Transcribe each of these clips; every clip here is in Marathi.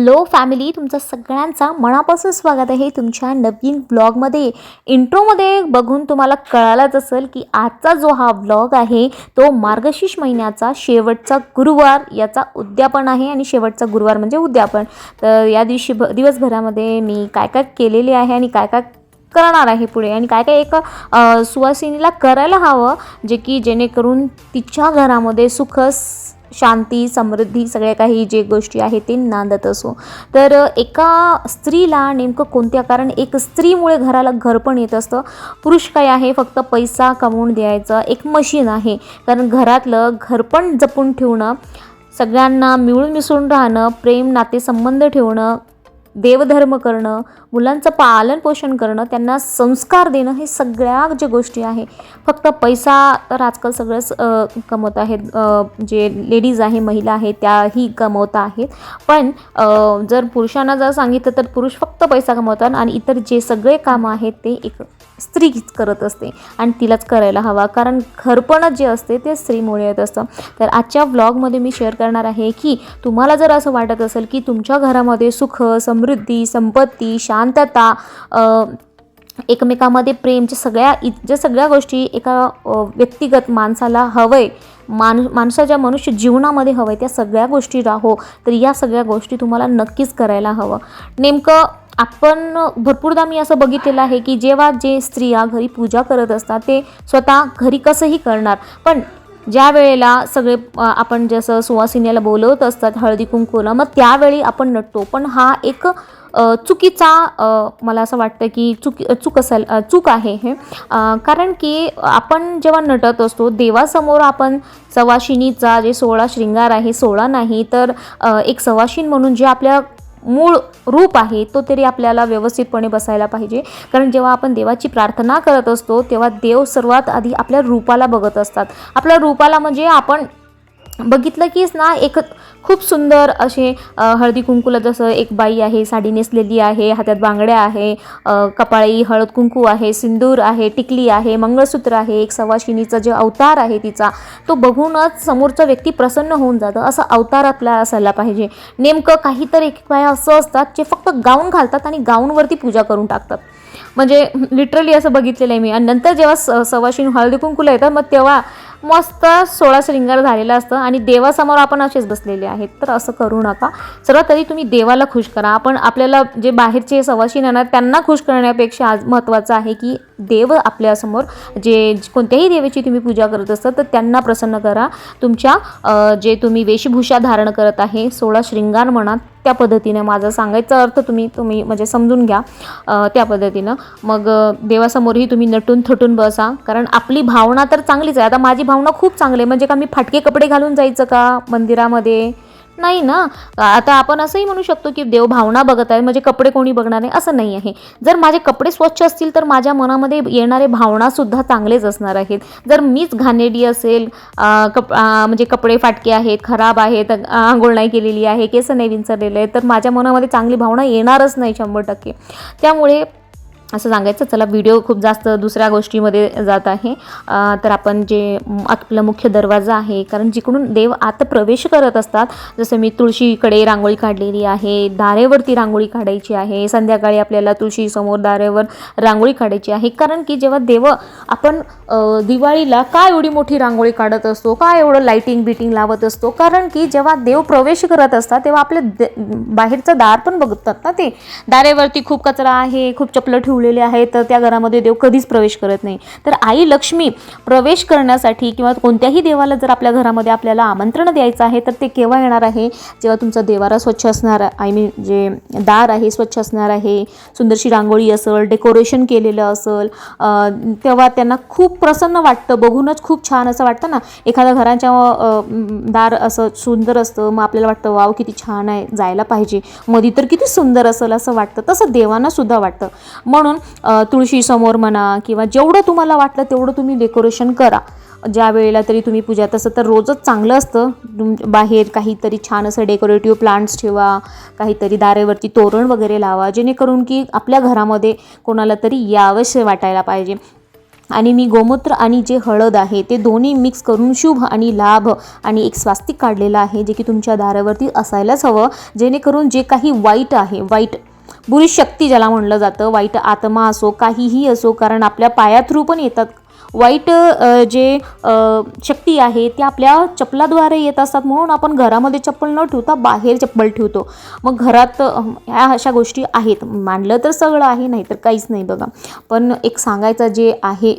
हॅलो फॅमिली तुमचा सगळ्यांचा मनापासून स्वागत आहे तुमच्या नवीन ब्लॉगमध्ये. इंट्रोमध्ये बघून तुम्हाला कळालंच असेल की आजचा जो हा ब्लॉग आहे तो मार्गशीर्ष महिन्याचा शेवटचा गुरुवार याचा उद्यापन आहे आणि शेवटचा गुरुवार म्हणजे उद्यापन. तर या दिवशी भ दिवसभरामध्ये मी काय काय केलेले आहे आणि काय काय करणार आहे पुढे आणि काय काय एक सुवासिनीला करायला हवं जे की जेणेकरून तिच्या घरामध्ये सुख शांती समृद्धी सगळ्या काही जे गोष्टी आहेत ते नांदत असो. तर एका स्त्रीला नेमकं कोणत्या कारण एक स्त्रीमुळे घराला घर पण येत असतं. पुरुष काय आहे फक्त पैसा कमवून द्यायचं एक मशीन आहे. कारण घरातलं घर पण जपून ठेवणं सगळ्यांना मिळून मिसळून राहणं प्रेम नातेसंबंध ठेवणं देवधर्म करणं मुलांचं पालन पोषण करणं त्यांना संस्कार देणं हे सगळ्या ज्या गोष्टी आहे. फक्त पैसा तर आजकाल सगळंच कमवत आहेत. जे लेडीज आहे महिला आहे त्याही कमवत आहेत. पण जर पुरुषांना जर सांगितलं तर पुरुष फक्त पैसा कमवतात आणि इतर जे सगळे कामं आहेत ते एक स्त्रीच करत असते आणि तिलाच करायला हवा. कारण घरपणच जे असते ते स्त्रीमुळे येत असतं. तर आजच्या व्लॉगमध्ये मी शेअर करणार आहे की तुम्हाला जर असं वाटत असेल की तुमच्या घरामध्ये सुख समृद्धी संपत्ती शांतता एकमेकामध्ये प्रेमच्या सगळ्या इ ज्या सगळ्या गोष्टी एका व्यक्तिगत माणसाला हवंय मान माणसाच्या मनुष्य जीवनामध्ये हवं आहे त्या सगळ्या गोष्टी राहो. तर या सगळ्या गोष्टी तुम्हाला नक्कीच करायला हवं. नेमकं आपण भरपूरदा मी असं बघितलेलं आहे की जेव्हा जे स्त्रिया घरी पूजा करत असतात ते स्वतः घरी कसंही करणार. पण ज्या वेळेला सगळे आपण जसं सुवासिनीला बोलवत असतात हळदी कुंकूला मग त्यावेळी आपण नटतो. पण हा एक चुकीचा मला असं वाटतं की चुकी चूक असेल चूक आहे हे. कारण की आपण जेव्हा नटत असतो देवासमोर आपण सवाशिनीचा जे सोळा शृंगार आहे सोळा नाही तर एक सवाशीण म्हणून जे आपल्या मूळ रूप आहे तो तरी आपल्याला व्यवस्थितपणे बसायला पाहिजे. कारण जेव्हा आपण देवाची प्रार्थना करत असतो तेव्हा देव सर्वात आधी आपल्या रूपाला बघत असतात. आपल्या रूपाला म्हणजे आपण बघितलं कीच ना एक खूप सुंदर असे हळदी कुंकूला जसं एक बाई आहे साडी नेसलेली आहे हातात बांगड्या आहे कपाळी हळद कुंकू आहे सिंदूर आहे टिकली आहे मंगळसूत्र आहे एक सवाशिनीचा जो अवतार आहे तिचा तो बघूनच समोरचा व्यक्ती प्रसन्न होऊन जातं. असं अवतार आपला असायला पाहिजे. नेमकं काहीतरी एक बाया असं असतात जे फक्त गाऊन घालतात आणि गाऊनवरती पूजा करून टाकतात. म्हणजे लिटरली असं बघितलेलं आहे मी. आणि नंतर जेव्हा स सवाशिनी हळदी कुंकूला येतात मग तेव्हा मस्त सोळा श्रृंगार झालेला असतं आणि देवासमोर आपण असेच बसलेले आहेत. तर असं करू नका. सर्वात तरी तुम्ही देवाला खुश करा. आपण आपल्याला जे बाहेरचे सवाशीन येणार त्यांना खुश करण्यापेक्षा आज महत्त्वाचं आहे की देव आपल्यासमोर जे कोणत्याही देवाची तुम्ही पूजा करत असता तर त्यांना प्रसन्न करा. तुमच्या जे तुम्ही वेशभूषा धारण करत आहे सोळा श्रृंगार म्हणा त्या पद्धतीनं माझा सांगायचा अर्थ तुम्ही तुम्ही म्हणजे समजून घ्या त्या पद्धतीनं. मग देवासमोरही तुम्ही नटून थटून बसा कारण आपली भावना तर चांगलीच आहे. आता माझी भावना खूप चांगली आहे. म्हणजे का मी फाटके कपडे घालून जायचं का मंदिरामध्ये? नाही ना? आता आपण असंही म्हणू शकतो की देव भावना बघत आहे म्हणजे कपडे कोणी बघणार नाही असं नाही आहे. जर माझे कपडे स्वच्छ असतील तर माझ्या मनामध्ये येणारे भावनासुद्धा चांगलेच असणार आहेत. जर मीच घाणेरडी असेल कप म्हणजे कपडे फाटके आहेत खराब आहेत आंघोळ नाही केलेली आहे केस नाही विंचरलेले आहेत तर माझ्या मनामध्ये चांगली भावना येणारच नाही शंभर टक्के. त्यामुळे असं सांगायचं चला व्हिडिओ खूप जास्त दुसऱ्या गोष्टीमध्ये जात आहे. तर आपण जे आपलं आपला मुख्य दरवाजा आहे कारण जिकडून देव आत प्रवेश करत असतात जसं मी तुळशीकडे रांगोळी काढलेली आहे दारेवरती रांगोळी काढायची आहे संध्याकाळी आपल्याला तुळशीसमोर दारेवर रांगोळी काढायची आहे. कारण की जेव्हा देव आपण दिवाळीला का एवढी मोठी रांगोळी काढत असतो का एवढं लाईटिंग बिटिंग लावत असतो कारण की जेव्हा देव प्रवेश करत असतात तेव्हा आपले बाहेरचं दार पण बघतात ना ते. दारेवरती खूप कचरा आहे खूप चपलं ठेवू ठेवलेले आहे तर त्या घरामध्ये देव कधीच प्रवेश करत नाही. तर आई लक्ष्मी प्रवेश करण्यासाठी किंवा कोणत्याही देवाला जर आपल्या घरामध्ये आपल्याला आमंत्रण द्यायचं आहे तर ते केव्हा येणार आहे? जेव्हा तुमचा देवारा स्वच्छ असणार आय मीन जे दार आहे स्वच्छ असणार आहे सुंदरशी रांगोळी असेल डेकोरेशन केलेलं असेल तेव्हा त्यांना खूप प्रसन्न वाटतं बघूनच खूप छान असं वाटतं ना. एखाद्या घराच्या दार असं सुंदर असतं मग आपल्याला वाटतं वाव किती छान आहे जायला पाहिजे. मधी तर किती सुंदर असेल असं वाटतं. तसं देवांना सुद्धा वाटतं. म्हणून अ, तुळशीसमोर म्हणा किंवा जेवढं तुम्हाला वाटलं तेवढं तुम्ही डेकोरेशन करा. ज्या वेळेला तरी तुम्ही पूजा तसं तर रोजच चांगलं असतं. तुम बाहेर काहीतरी छान असं डेकोरेटिव्ह प्लांट्स ठेवा काहीतरी दारेवरती तोरण वगैरे लावा जेणेकरून की आपल्या घरामध्ये कोणाला तरी यावंसे वाटायला पाहिजे. आणि मी गोमूत्र आणि जे हळद आहे ते दोन्ही मिक्स करून शुभ आणि लाभ आणि एक स्वास्तिक काढलेलं आहे जे की तुमच्या दारावरती असायलाच हवं. जेणेकरून जे काही वाईट आहे वाईट बुरी शक्ती ज्याला म्हणलं जातं. वाईट आत्मा असो काहीही असो कारण आपल्या पाया थ्रू पण येतात. वाईट जे शक्ती आहे ते आपल्या चपलाद्वारे येत असतात. म्हणून आपण घरामध्ये चप्पल न ठेवता बाहेर चप्पल ठेवतो. मग घरात ह्या अशा गोष्टी आहेत. मानलं तर सगळं आहे नाही तर काहीच नाही बघा. पण एक सांगायचं जे आहे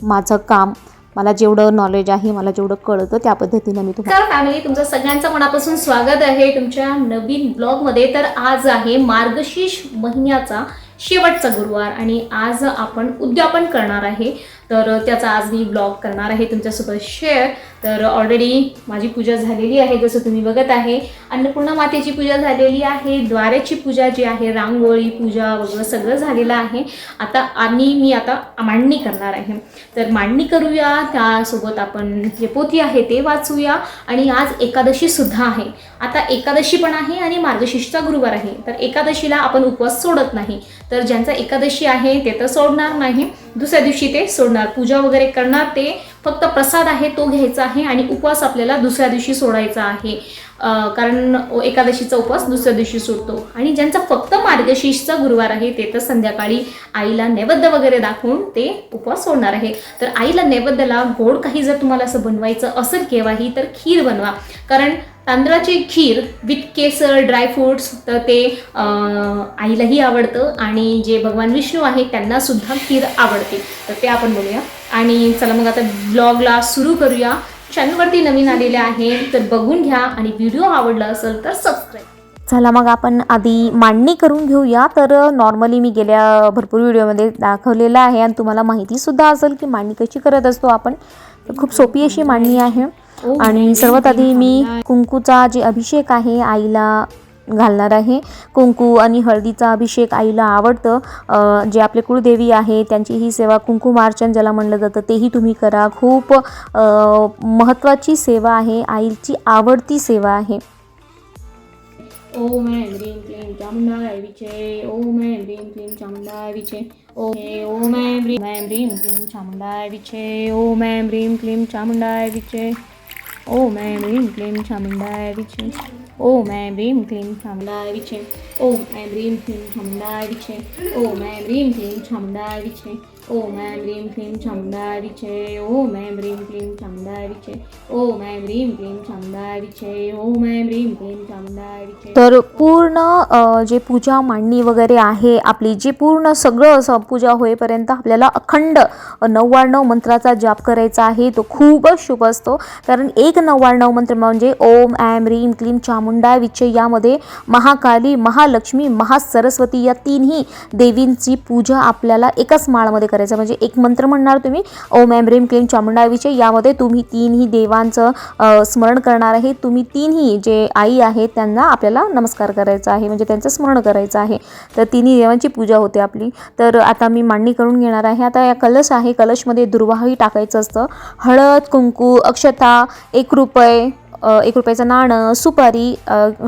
माझं काम मला जेवढं नॉलेज आहे मला जेवढं कळतं त्या पद्धतीनं मी तुम्हाला फॅमिली तुमचं सगळ्यांचं मनापासून स्वागत आहे तुमच्या नवीन ब्लॉगमध्ये तर आज आहे मार्गशीर्ष महिन्याचा शेवटचा गुरुवार आणि आज आपण उद्यापन करणार आहे. तर त्याचा आज मी ब्लॉग करणार आहे तुमच्यासोबत शेअर. तर ऑलरेडी माझी पूजा झालेली आहे जसं तुम्ही बघत आहे. अन्नपूर्णा मातेची पूजा झालेली आहे द्वाराची पूजा जी आहे रांगोळी पूजा वगैरे सगळं झालेलं आहे. आता आणि मी आता मांडणी करणार आहे. तर मांडणी करूया त्यासोबत आपण जे पोथी आहे ते वाचूया. आणि आज एकादशीसुद्धा आहे. आता एकादशी पण आहे आणि मार्गशीर्षचा गुरुवार आहे. तर एकादशीला आपण उपवास सोडत नाही. तर ज्यांचा एकादशी आहे ते तर सोडणार नाही. दुसऱ्या दिवशी ते सोडणार. पूजा वगैरे करणार ते फक्त प्रसाद आहे तो घ्यायचा आहे आणि उपवास आपल्याला दुसऱ्या दिवशी सोडायचा आहे. कारण एकादशीचा उपवास दुसऱ्या दिवशी सोडतो. आणि ज्यांचा फक्त मार्गशीर्षचा गुरुवार आहे ते तर संध्याकाळी आईला नैवेद्य वगैरे दाखवून ते उपवास सोडणार आहे. तर आईला नैवेद्याला गोड काही जर तुम्हाला असं बनवायचं असेल केव्हाही तर खीर बनवा. कारण तांदळाची खीर विथ केसर ड्रायफ्रुट्स तर ते आईलाही आवडतं आणि जे भगवान विष्णू आहे त्यांना सुद्धा खीर आवडते. तर ते आपण बोलूया. आणि चला मग आता ब्लॉगला सुरू करूया. चॅनलवरती नवीन आलेले आहे तर बघून घ्या. आणि व्हिडिओ आवडला असेल तर सबस्क्राईब चला मग आपण आधी मांडणी करून घेऊया. तर नॉर्मली मी गेल्या भरपूर व्हिडिओमध्ये दाखवलेलं आहे आणि तुम्हाला माहितीसुद्धा असेल की मांडणी कशी करत असतो आपण. खूप सोपी अशी मांडणी आहे. आणि सर्वात आधी मी कुंकूचा जे अभिषेक आहे आईला घालणार आहे. कुंकू आणि हळदीचा अभिषेक आईला आवडतं. जे आपले कुळदेवी आहे त्यांची ही सेवा कुंकुमार्चन ज्याला म्हणलं जातं तेही तुम्ही करा. खूप महत्त्वाची सेवा आहे. आईची आवडती सेवा आहे. ओम ऐं ह्रीं क्लीं चामुण्डाय विचे. ओम ऐं ह्रीं क्लीं चामुण्डाय विचे. ओम ओम ऐं ह्रीं ऐं ह्रीं क्लीं चामुण्डाय विचे. ओम ऐं ह्रीं क्लीं चामुण्डाय विचे. ઓમ એમ રીમ ક્લીમ ચામુંડાય છે ઓમ એમ રીમ ક્લીમ ચામુંડાય છે ઓમ એમ રીમ ક્લીમ ચામુંડાય છે ઓમ એમ રીમ ક્લીમ ચામુંડાય છે ओम ऐं ह्रीं क्लीं चामुण्डाय विचे ओम ऐं ह्रीं क्लीं चामुण्डाय विचे ओम ऐं ह्रीं क्लीं चामुण्डाय विचे ओम ऐं ह्रीं क्लीं चामुण्डाय तर पूर्ण जे पूजा मांडणी वगैरे आहे आपली जी पूर्ण सगळं सब पूजा होईपर्यंत आपल्याला अखंड नव्वाण्णव मंत्राचा जाप करायचा आहे तो खूपच शुभ असतो. कारण एक नव्वाण्णव मंत्र म्हणजे ओम ॲम रीम क्लीम चामुंडा विचय यामध्ये महाकाली महालक्ष्मी महासरस्वती या तीनही देवींची पूजा आपल्याला एकाच माळामध्ये करायची करायचं म्हणजे एक मंत्र म्हणणार तुम्ही ओम ॲम रेम क्लीम चामुंडाविषयी यामध्ये तुम्ही तीनही देवांचं स्मरण करणार आहे. तुम्ही तीनही जे आई आहे त्यांना आपल्याला नमस्कार करायचा आहे म्हणजे त्यांचं स्मरण करायचं आहे. तर तिन्ही देवांची पूजा होते आपली. तर आता मी मांडणी करून घेणार आहे. आता या कलश आहे. कलशमध्ये दुर्वाही टाकायचं असतं. हळद कुंकू अक्षता एक रुपये एक रुपयाचं नाणं सुपारी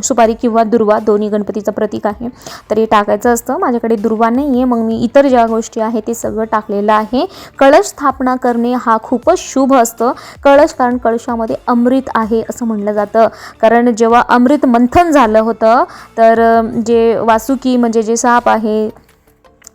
सुपारी किंवा दुर्वा दोन्ही गणपतीचं प्रतीक आहे. तर हे टाकायचं असतं. माझ्याकडे दुर्वा नाही आहे मग मी इतर ज्या गोष्टी आहे ते सगळं टाकलेलं आहे. कळश स्थापना करणे हा खूपच शुभ असतं. कळश कारण कळशामध्ये अमृत आहे असं म्हणलं जातं. कारण जेव्हा अमृत मंथन झालं होतं तर जे वासुकी म्हणजे जे साप आहे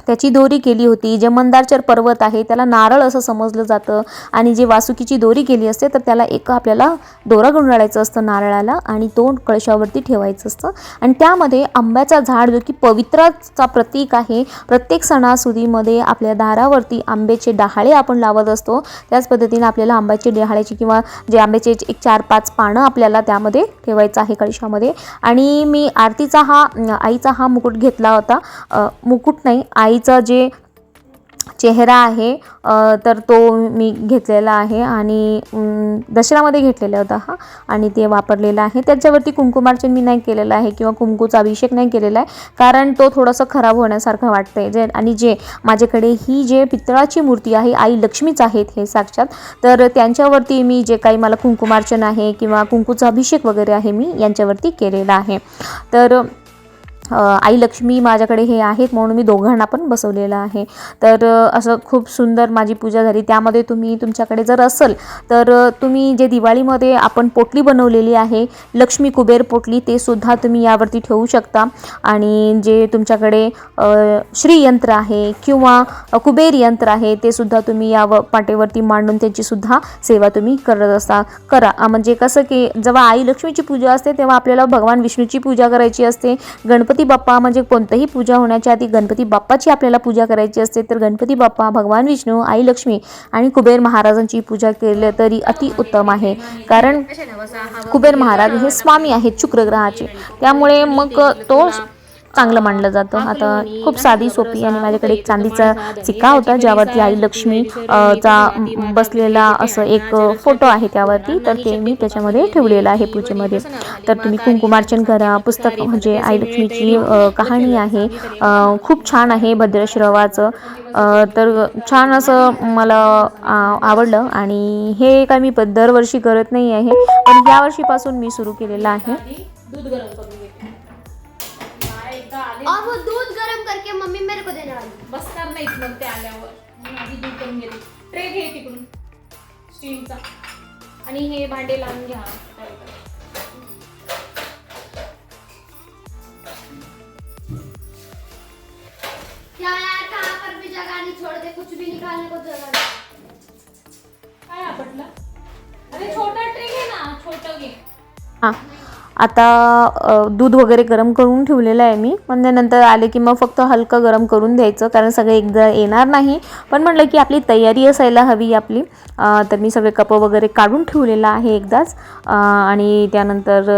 त्याची दोरी केली होती. जे मंदारचर पर्वत आहे त्याला नारळ असं समजलं जातं आणि जे वासुकीची दोरी केली असते तर त्याला एक आपल्याला दोरा गुंडाळायचं असतं नारळाला आणि तो कळशावरती ठेवायचं असतं. आणि त्यामध्ये आंब्याचा झाड जो की पवित्राचा प्रतीक आहे प्रत्येक सणासुदीमध्ये आपल्या दारावरती आंब्याचे डहाळे आपण लावत असतो. त्याच पद्धतीने आपल्याला आंब्याचे डहाळ्याची किंवा जे आंब्याचे एक चार पाच पानं आपल्याला त्यामध्ये ठेवायचं आहे कळशामध्ये. आणि मी आरतीचा हा आईचा हा मुकुट घेतला होता. मुकुट नाही आई आईचं जे चेहरा आहे तर तो मी घेतलेला आहे आणि दशरामध्ये दसऱ्यामध्ये घेतलेला होता हा आणि ते वापरलेलं आहे. त्याच्यावरती कुंकुमार्चन मी नाही केलेलं आहे किंवा कुंकूचा अभिषेक नाही केलेला आहे कारण तो थोडंसं खराब होण्यासारखं वाटतंय. जे आणि जे माझ्याकडे ही जे पितळाची मूर्ती आहे आई लक्ष्मीच आहेत हे साक्षात तर त्यांच्यावरती मी जे काही मला कुंकुमार्चन आहे किंवा कुंकूचा अभिषेक वगैरे आहे मी यांच्यावरती केलेला आहे. तर आई लक्ष्मी माझ्याकडे हे आहेत म्हणून मी दोघांना पण बसवलेलं आहे. तर असं खूप सुंदर माझी पूजा झाली. त्यामध्ये तुम्ही तुमच्याकडे जर असेल तर तुम्ही जे दिवाळीमध्ये आपण पोटली बनवलेली आहे लक्ष्मी कुबेर पोटली ते सुद्धा तुम्ही यावरती ठेवू शकता. आणि जे तुमच्याकडे श्रीयंत्र आहे किंवा कुबेर यंत्र आहे ते सुद्धा तुम्ही या व- पाटेवरती मांडून त्याची सुद्धा सेवा तुम्ही करत असता करा. म्हणजे कसं की जेव्हा आई लक्ष्मीची पूजा असते तेव्हा आपल्याला भगवान विष्णूची पूजा करायची असते गणपती बाप्पा म्हणजे कोणतंही पूजा होण्याच्या आधी गणपती बाप्पाची आपल्याला पूजा करायची असते तर गणपती बाप्पा भगवान विष्णू आई लक्ष्मी आणि कुबेर महाराजांची पूजा केली तरी अति उत्तम आहे. कारण कुबेर महाराज हे स्वामी आहेत शुक्रग्रहाचे. त्यामुळे मग तो चांगलं मानलं जातं. आता खूप साधी सोपी आणि माझ्याकडे एक चांदीचा सिक्का होता ज्यावरती आई लक्ष्मी चा बसलेला असं एक फोटो आहे त्यावरती. तर ते मी त्याच्यामध्ये ठेवलेलं आहे पूजेमध्ये. तर तुम्ही कुंकुमार्चन करा पुस्तक म्हणजे आई लक्ष्मीची कहाणी आहे. खूप छान आहे भद्रश्रवाचं. तर छान असं मला आवडलं. आणि हे काय मी प- दरवर्षी करत नाही आहे. पण या वर्षीपासून मी सुरू केलेलं आहे. दूध गरम करून और वो दूध गर्म करके मम्मी मेरे को देने वाली। बसणार नाहीत मग ते आल्यावर. म्हणून आधी दूध करून घेते ट्रे घे तिकडून. स्टीलचा. आणि हे भांडे लावून घ्या. क्या यार कहाँ पर भी जगह नहीं छोड़ दे कुछ भी निकालने को जगह नहीं। काय आपटलं? अरे छोटा ट्रे घे ना छोटं घे. हां। आता दूध वगैरे गरम करून ठेवलेलं आहे मी. म्हणजे नंतर आले की मग फक्त हलकं गरम करून द्यायचं कारण सगळे एकदा येणार नाही. पण म्हटलं की आपली तयारी असायला हवी आपली. तर मी सगळे कपं वगैरे काढून ठेवलेलं आहे एकदाच. आणि त्यानंतर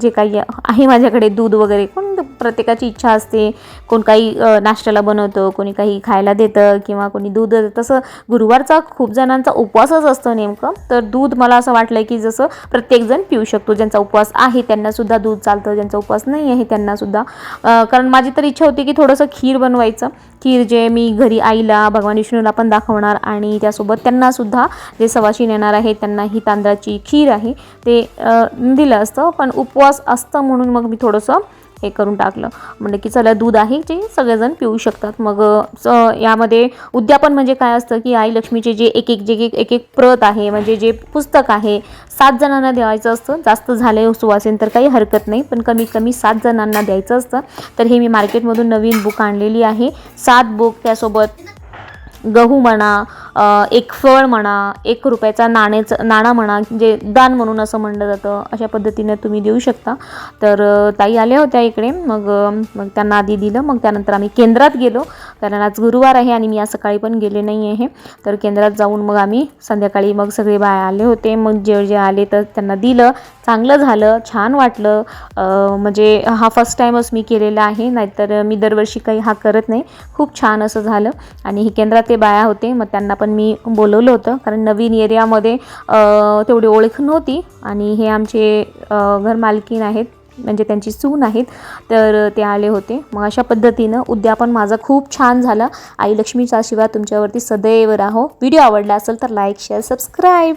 जे काही आहे माझ्याकडे दूध वगैरे पण प्रत्येकाची इच्छा असते. कोण काही नाश्त्याला बनवतं कोणी काही खायला देतं किंवा कोणी दूध तसं गुरुवारचा खूप जणांचा उपवासच असतो नेमकं. तर दूध मला असं वाटलं की जसं प्रत्येकजण पिऊ शकतो. ज्यांचा उपवास आहे त्यांनासुद्धा दूध चालतं. ज्यांचा उपवास नाही आहे त्यांनासुद्धा कारण माझी तर इच्छा होती की थोडंसं खीर बनवायचं. खीर जे मी घरी आईला भगवान विष्णूला पण दाखवणार आणि त्यासोबत त्यांनासुद्धा जे सवाशीण येणार आहे त्यांना ही तांदळाची खीर आहे ते दिलं असतं. पण उपवास असतं म्हणून मग मी थोडंसं हे करून टाकलं. म्हणजे की चला दूध आहे जे सगळेजण पिऊ शकतात. मग यामध्ये उद्यापन म्हणजे काय असतं की आई लक्ष्मीचे जे एक एक जे एक एक प्रत आहे म्हणजे जे पुस्तक आहे सात जणांना द्यायचं असतं. जास्त झाले सुवासीन तर काही हरकत नाही पण कमीत कमी सात जणांना द्यायचं असतं. तर हे मी मार्केटमधून नवीन बुक आणलेली आहे. सात बुक त्यासोबत गहू म्हणा एक फळ म्हणा एक रुपयाचा नाण्याचं नाणा म्हणा जे दान म्हणून असं म्हणलं जातं अशा पद्धतीने तुम्ही देऊ शकता. तर ताई आल्या होत्या इकडे मग मग त्यांना आधी दिलं मग त्यानंतर आम्ही केंद्रात गेलो. कारण आज गुरुवार आहे आणि मी आज सकाळी पण गेले नाही आहे तर केंद्रात जाऊन मग आम्ही संध्याकाळी मग सगळे बाय आले होते. मग जे जे आले तर त्यांना दिलं. चांगलं झालं छान वाटलं. म्हणजे हा फर्स्ट टाईमच मी केलेला आहे. नाहीतर मी दरवर्षी काही हा करत नाही. खूप छान असं झालं. आणि ही केंद्रातले बाया होते मग त्यांना पण मी बोलवलं होतं. कारण नवीन एरियामध्ये तेवढी ओळख नव्हती. आणि हे आमचे घरमालकीन आहेत. म्हणजे त्यांची सून आहेत. तर ते आले होते. मग अशा पद्धतीनं उद्यापन माझं खूप छान झालं. आई लक्ष्मीचा आशीर्वाद तुमच्यावरती सदैव राहो. व्हिडिओ आवडला असेल तर लाईक शेअर सबस्क्राईब